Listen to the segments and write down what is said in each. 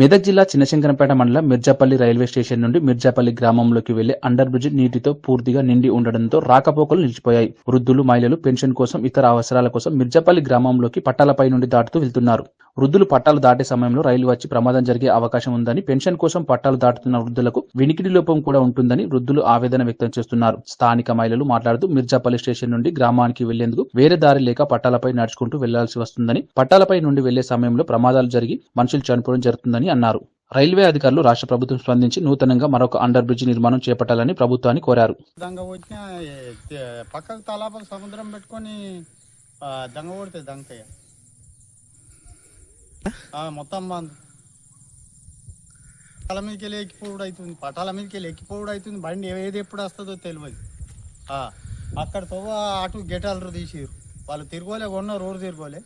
మెదక్ జిల్లా చిన్నశంకరంపేట మండలం Mirzapalli railway station నుండి మిర్జాపల్లి గ్రామంలోకి వెళ్ళే అండర్ బ్రిడ్జ్ నీటితో పూర్తిగా నిండి ఉండడంతో రాకపోకలు నిలిచిపోయాయి. వృద్ధులు మహిళలు పెన్షన్ కోసం ఇతర అవసరాల కోసం మిర్జాపల్లి గ్రామంలోకి పట్టాలపై నుండి దాటుతూ వెళ్తున్నారు. వృద్ధులు పట్టాలు దాటే సమయంలో రైలు వచ్చి ప్రమాదం జరిగే అవకాశం ఉందని పెన్షన్ కోసం పట్టాలు దాటుతున్న వృద్ధులకు వినికిడి లోపం కూడా ఉంటుందని వృద్ధులు ఆవేదన వ్యక్తం చేస్తున్నారు. స్థానిక మహిళలు మాట్లాడుతూ మిర్జాపల్లి స్టేషన్ నుండి గ్రామానికి వెళ్ళేందుకు వేరే దారి లేక పట్టాలపై నడుచుకుంటూ వెళ్ళాల్సి వస్తుందని పట్టాలపై నుండి వెళ్ళే సమయంలో ప్రమాదాలు జరిగి మనుషులు చనిపోవడం జరుగుతుందని అన్నారు. రైల్వే అధికారులు రాష్ట్ర ప్రభుత్వం స్పందించి నూతనంగా మరొక అండర్ బ్రిడ్జ్ నిర్మాణం చేపట్టాలని ప్రభుత్వాన్ని కోరారు. పక్కకు తలాపకు సముద్రం పెట్టుకొని మొత్తం పట్టాల పటాల మీదకి వెళ్ళి ఎక్కిపోవుడు అవుతుంది పటాల మీదకి వెళ్ళి ఎక్కిపోవుడు అవుతుంది బండి ఏది ఎప్పుడు వస్తుందో తెలియదు అక్కడ తవ్వ అటు గెటాలరు తీసిరు వాళ్ళు తిరగోలే కొన్న రోడ్డు తిరగోలే.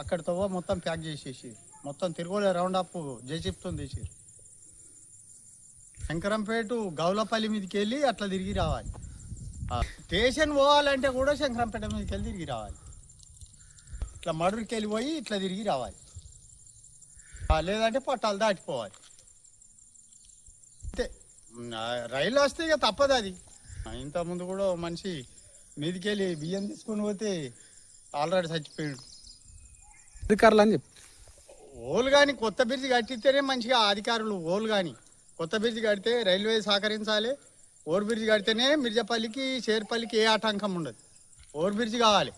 అక్కడ తవ్వ మొత్తం ప్యాక్ చేసేసి మొత్తం తిరగోలే రౌండ్ అప్ జేసిప్తో తీసిరు శంకరంపేట గౌలపల్లి మీదకి వెళ్ళి అట్లా తిరిగి రావాలి. స్టేషన్ పోవాలంటే కూడా శంకరంపేట మీదకి వెళ్ళి తిరిగి రావాలి. ఇట్లా మడురికి వెళ్ళిపోయి ఇట్లా తిరిగి రావాలి. లేదంటే పట్టాలు దాటిపోవాలి. అంతే. రైలు వస్తే ఇక తప్పదు అది. ఆ, ఇంత ముందు కూడా మనిషి మీదకి వెళ్ళి బియ్యం తీసుకొని పోతే ఆల్రెడీ చచ్చిపోయాడు. అధికారులు అని చెప్పి. ఓలు కానీ కొత్త బ్రిడ్జ్ కట్టితేనే మంచిగా అధికారులు ఓలు కానీ కొత్త బ్రిడ్జ్ కడితే రైల్వే సహకరించాలి. ఓవర్ బ్రిడ్జ్ కడితేనే మిర్జాపల్లికి షేర్పల్లికి ఏ ఆటంకం ఉండదు. ఓవర్ బ్రిడ్జ్ కావాలి.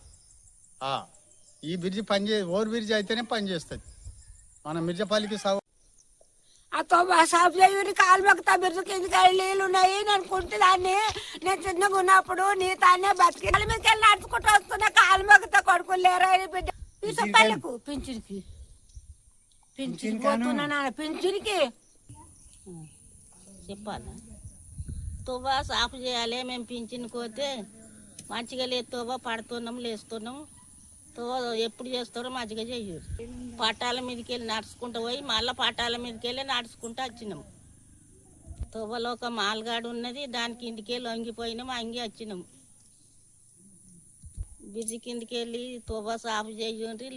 ఈ బ్రిడ్జ్ పనిచే ఓవర్ బ్రిడ్జ్ అయితేనే పనిచేస్తుంది మన మిర్జాపల్లికి సవ ఆ తొమ్మిది సాఫ్ చేయని కాలు మొక్కుతా బిర్రుకి ఎందుకు నీళ్ళు ఉన్నాయి? నేను కుంటుదాన్ని నేను చిన్నగా ఉన్నప్పుడు నీ తానే బతికి కాలు మీదకి వెళ్ళి నడుచుకుంటూ వస్తున్నా కాలు మొక్కుతా కొడుకులు లేరా బిడ్డ పీసపల్లకు పింఛన్కి. పింఛన్ పోతున్నా నాన్న పింఛన్కి. చెప్పాలా? తువ్వ సాఫ్ చేయాలి మేము పింఛన్ పోతే మంచిగా లేదు తువ్వ పడుతున్నాం లేస్తున్నాం. ఎప్పుడు చేస్తారో మంచిగా చెయ్యరు పట్టాల మీదకి వెళ్ళి నడుచుకుంటూ పోయి మళ్ళీ పట్టాల మీదకి వెళ్ళి నడుచుకుంటూ వచ్చినాం. తువ్వలో ఒక మాల్గాడు ఉన్నది దానికి ఇంటికి వెళ్ళి అంగి వచ్చినాం. బిజి కిందకి వెళ్ళి తువ్వ సాఫ్ చేయండి